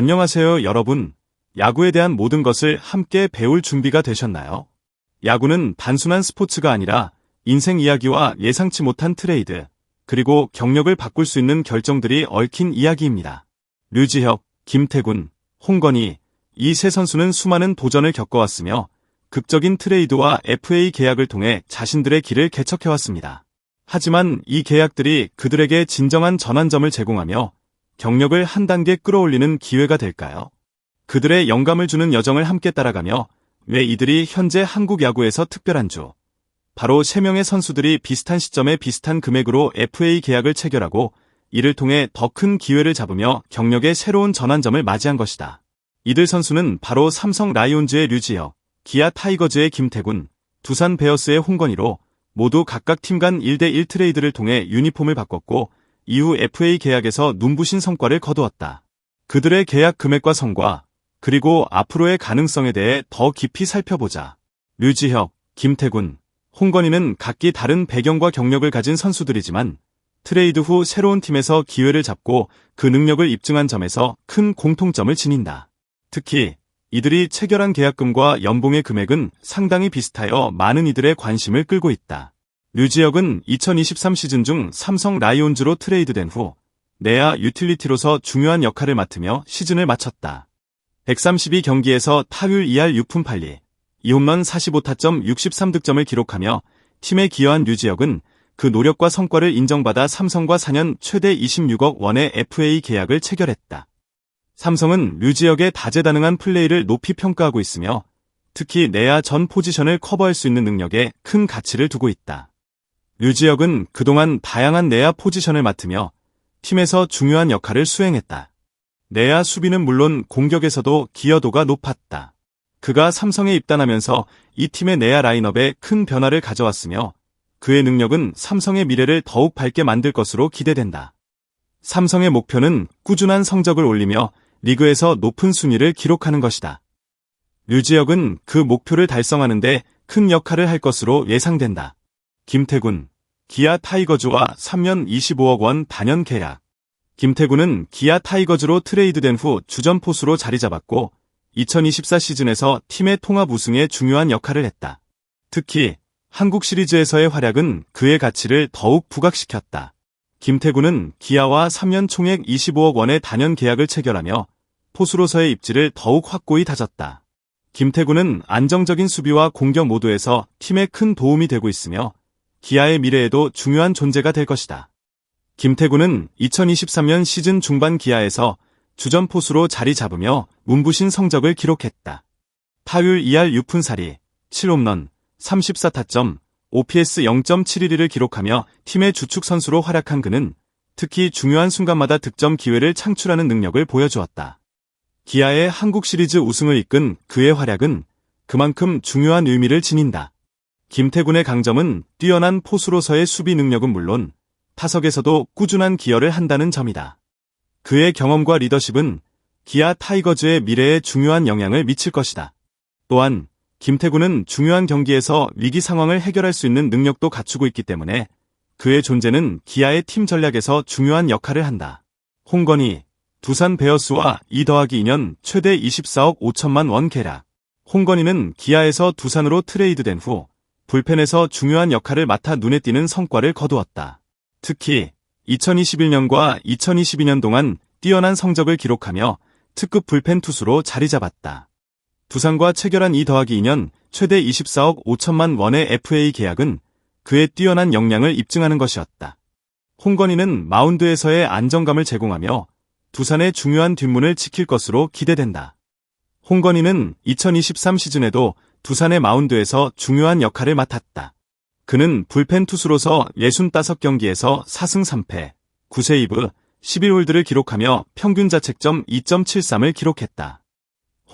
안녕하세요, 여러분. 야구에 대한 모든 것을 함께 배울 준비가 되셨나요? 야구는 단순한 스포츠가 아니라 인생 이야기와 예상치 못한 트레이드, 그리고 경력을 바꿀 수 있는 결정들이 얽힌 이야기입니다. 류지혁, 김태군, 홍건희, 이 세 선수는 수많은 도전을 겪어왔으며 극적인 트레이드와 FA 계약을 통해 자신들의 길을 개척해왔습니다. 하지만 이 계약들이 그들에게 진정한 전환점을 제공하며 경력을 한 단계 끌어올리는 기회가 될까요? 그들의 영감을 주는 여정을 함께 따라가며 왜 이들이 현재 한국 야구에서 특별한 주, 바로 3명의 선수들이 비슷한 시점에 비슷한 금액으로 FA 계약을 체결하고 이를 통해 더 큰 기회를 잡으며 경력의 새로운 전환점을 맞이한 것이다. 이들 선수는 바로 삼성 라이온즈의 류지혁, 기아 타이거즈의 김태군, 두산 베어스의 홍건희로 모두 각각 팀 간 1대1 트레이드를 통해 유니폼을 바꿨고 이후 FA 계약에서 눈부신 성과를 거두었다. 그들의 계약 금액과 성과, 그리고 앞으로의 가능성에 대해 더 깊이 살펴보자. 류지혁, 김태군, 홍건희는 각기 다른 배경과 경력을 가진 선수들이지만 트레이드 후 새로운 팀에서 기회를 잡고 그 능력을 입증한 점에서 큰 공통점을 지닌다. 특히 이들이 체결한 계약금과 연봉의 금액은 상당히 비슷하여 많은 이들의 관심을 끌고 있다. 류지혁은 2023 시즌 중 삼성 라이온즈로 트레이드된 후 내야 유틸리티로서 중요한 역할을 맡으며 시즌을 마쳤다. 132경기에서 타율 2할 6푼 8리, 2홈런 45타점 63득점을 기록하며 팀에 기여한 류지혁은 그 노력과 성과를 인정받아 삼성과 4년 최대 26억 원의 FA 계약을 체결했다. 삼성은 류지혁의 다재다능한 플레이를 높이 평가하고 있으며 특히 내야 전 포지션을 커버할 수 있는 능력에 큰 가치를 두고 있다. 류지혁은 그동안 다양한 내야 포지션을 맡으며 팀에서 중요한 역할을 수행했다. 내야 수비는 물론 공격에서도 기여도가 높았다. 그가 삼성에 입단하면서 이 팀의 내야 라인업에 큰 변화를 가져왔으며 그의 능력은 삼성의 미래를 더욱 밝게 만들 것으로 기대된다. 삼성의 목표는 꾸준한 성적을 올리며 리그에서 높은 순위를 기록하는 것이다. 류지혁은 그 목표를 달성하는데 큰 역할을 할 것으로 예상된다. 김태군, 기아 타이거즈와 3년 25억 원 단연 계약. 김태군은 기아 타이거즈로 트레이드된 후 주전 포수로 자리 잡았고 2024 시즌에서 팀의 통합 우승에 중요한 역할을 했다. 특히 한국 시리즈에서의 활약은 그의 가치를 더욱 부각시켰다. 김태군은 기아와 3년 총액 25억 원의 단연 계약을 체결하며 포수로서의 입지를 더욱 확고히 다졌다. 김태군은 안정적인 수비와 공격 모두에서 팀에 큰 도움이 되고 있으며 기아의 미래에도 중요한 존재가 될 것이다. 김태군은 2023년 시즌 중반 기아에서 주전 포수로 자리 잡으며 문부신 성적을 기록했다. 타율 2할 6푼 사리, 7홈런, 34타점, OPS 0.71을 기록하며 팀의 주축 선수로 활약한 그는 특히 중요한 순간마다 득점 기회를 창출하는 능력을 보여주었다. 기아의 한국 시리즈 우승을 이끈 그의 활약은 그만큼 중요한 의미를 지닌다. 김태군의 강점은 뛰어난 포수로서의 수비 능력은 물론 타석에서도 꾸준한 기여를 한다는 점이다. 그의 경험과 리더십은 기아 타이거즈의 미래에 중요한 영향을 미칠 것이다. 또한 김태구는 중요한 경기에서 위기 상황을 해결할 수 있는 능력도 갖추고 있기 때문에 그의 존재는 기아의 팀 전략에서 중요한 역할을 한다. 홍건희, 두산 베어스와 2 더하기 2년 최대 24억 5천만 원 계약. 홍건희는 기아에서 두산으로 트레이드된 후 불펜에서 중요한 역할을 맡아 눈에 띄는 성과를 거두었다. 특히 2021년과 2022년 동안 뛰어난 성적을 기록하며 특급 불펜 투수로 자리 잡았다. 두산과 체결한 2 더하기 2년 최대 24억 5천만 원의 FA 계약은 그의 뛰어난 역량을 입증하는 것이었다. 홍건희는 마운드에서의 안정감을 제공하며 두산의 중요한 뒷문을 지킬 것으로 기대된다. 홍건희는 2023 시즌에도 두산의 마운드에서 중요한 역할을 맡았다. 그는 불펜 투수로서 65경기에서 4승 3패, 9세이브, 11홀드를 기록하며 평균 자책점 2.73을 기록했다.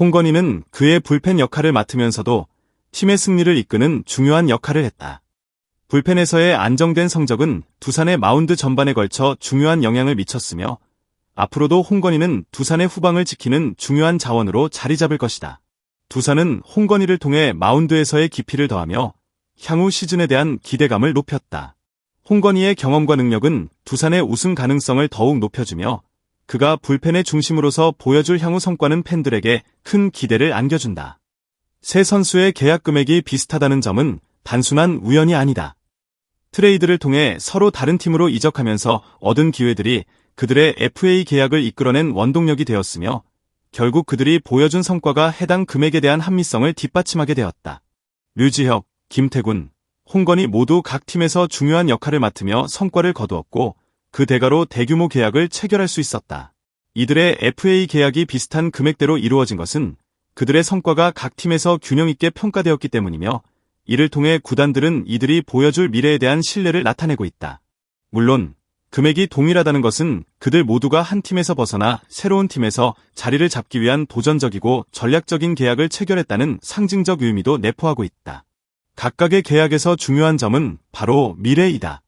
홍건희는 그의 불펜 역할을 맡으면서도 팀의 승리를 이끄는 중요한 역할을 했다. 불펜에서의 안정된 성적은 두산의 마운드 전반에 걸쳐 중요한 영향을 미쳤으며 앞으로도 홍건희는 두산의 후방을 지키는 중요한 자원으로 자리 잡을 것이다. 두산은 홍건희를 통해 마운드에서의 깊이를 더하며 향후 시즌에 대한 기대감을 높였다. 홍건희의 경험과 능력은 두산의 우승 가능성을 더욱 높여주며 그가 불펜의 중심으로서 보여줄 향후 성과는 팬들에게 큰 기대를 안겨준다. 세 선수의 계약 금액이 비슷하다는 점은 단순한 우연이 아니다. 트레이드를 통해 서로 다른 팀으로 이적하면서 얻은 기회들이 그들의 FA 계약을 이끌어낸 원동력이 되었으며 결국 그들이 보여준 성과가 해당 금액에 대한 합리성을 뒷받침하게 되었다. 류지혁, 김태군, 홍건희 모두 각 팀에서 중요한 역할을 맡으며 성과를 거두었고 그 대가로 대규모 계약을 체결할 수 있었다. 이들의 FA 계약이 비슷한 금액대로 이루어진 것은 그들의 성과가 각 팀에서 균형 있게 평가되었기 때문이며 이를 통해 구단들은 이들이 보여줄 미래에 대한 신뢰를 나타내고 있다. 물론 금액이 동일하다는 것은 그들 모두가 한 팀에서 벗어나 새로운 팀에서 자리를 잡기 위한 도전적이고 전략적인 계약을 체결했다는 상징적 의미도 내포하고 있다. 각각의 계약에서 중요한 점은 바로 미래이다.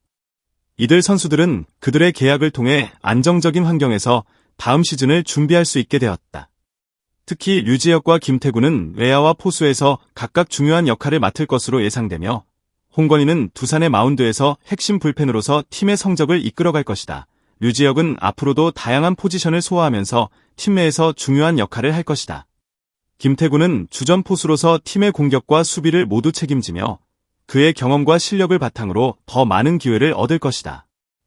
이들 선수들은 그들의 계약을 통해 안정적인 환경에서 다음 시즌을 준비할 수 있게 되었다. 특히 류지혁과 김태구는 외야와 포수에서 각각 중요한 역할을 맡을 것으로 예상되며 홍건희는 두산의 마운드에서 핵심 불펜으로서 팀의 성적을 이끌어갈 것이다. 류지혁은 앞으로도 다양한 포지션을 소화하면서 팀 내에서 중요한 역할을 할 것이다. 김태구는 주전 포수로서 팀의 공격과 수비를 모두 책임지며 그의 경험과 실력을 바탕으로 더 많은 기회를 얻을 것이다.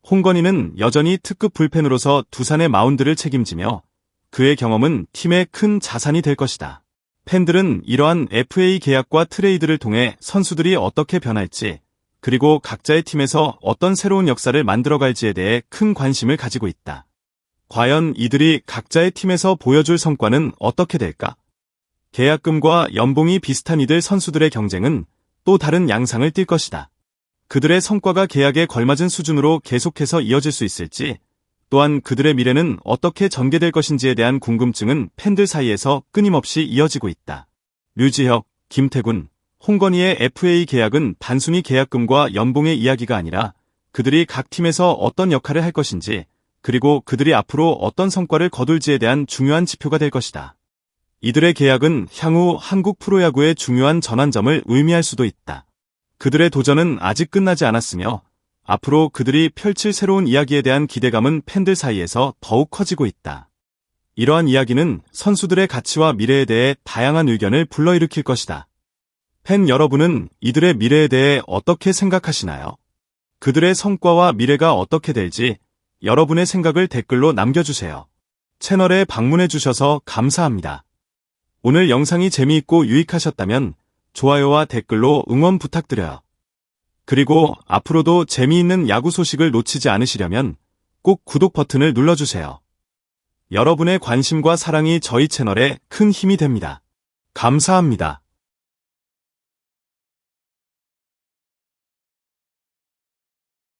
홍건희는 여전히 특급 불펜으로서 두산의 마운드를 책임지며 그의 경험은 팀의 큰 자산이 될 것이다. 팬들은 이러한 FA 계약과 트레이드를 통해 선수들이 어떻게 변할지, 그리고 각자의 팀에서 어떤 새로운 역사를 만들어갈지에 대해 큰 관심을 가지고 있다. 과연 이들이 각자의 팀에서 보여줄 성과는 어떻게 될까? 계약금과 연봉이 비슷한 이들 선수들의 경쟁은 또 다른 양상을 띨 것이다. 그들의 성과가 계약에 걸맞은 수준으로 계속해서 이어질 수 있을지, 또한 그들의 미래는 어떻게 전개될 것인지에 대한 궁금증은 팬들 사이에서 끊임없이 이어지고 있다. 류지혁, 김태군, 홍건희의 FA 계약은 단순히 계약금과 연봉의 이야기가 아니라 그들이 각 팀에서 어떤 역할을 할 것인지, 그리고 그들이 앞으로 어떤 성과를 거둘지에 대한 중요한 지표가 될 것이다. 이들의 계약은 향후 한국 프로야구의 중요한 전환점을 의미할 수도 있다. 그들의 도전은 아직 끝나지 않았으며 앞으로 그들이 펼칠 새로운 이야기에 대한 기대감은 팬들 사이에서 더욱 커지고 있다. 이러한 이야기는 선수들의 가치와 미래에 대해 다양한 의견을 불러일으킬 것이다. 팬 여러분은 이들의 미래에 대해 어떻게 생각하시나요? 그들의 성과와 미래가 어떻게 될지 여러분의 생각을 댓글로 남겨주세요. 채널에 방문해주셔서 감사합니다. 오늘 영상이 재미있고 유익하셨다면 좋아요와 댓글로 응원 부탁드려요. 그리고 앞으로도 재미있는 야구 소식을 놓치지 않으시려면 꼭 구독 버튼을 눌러주세요. 여러분의 관심과 사랑이 저희 채널에 큰 힘이 됩니다. 감사합니다.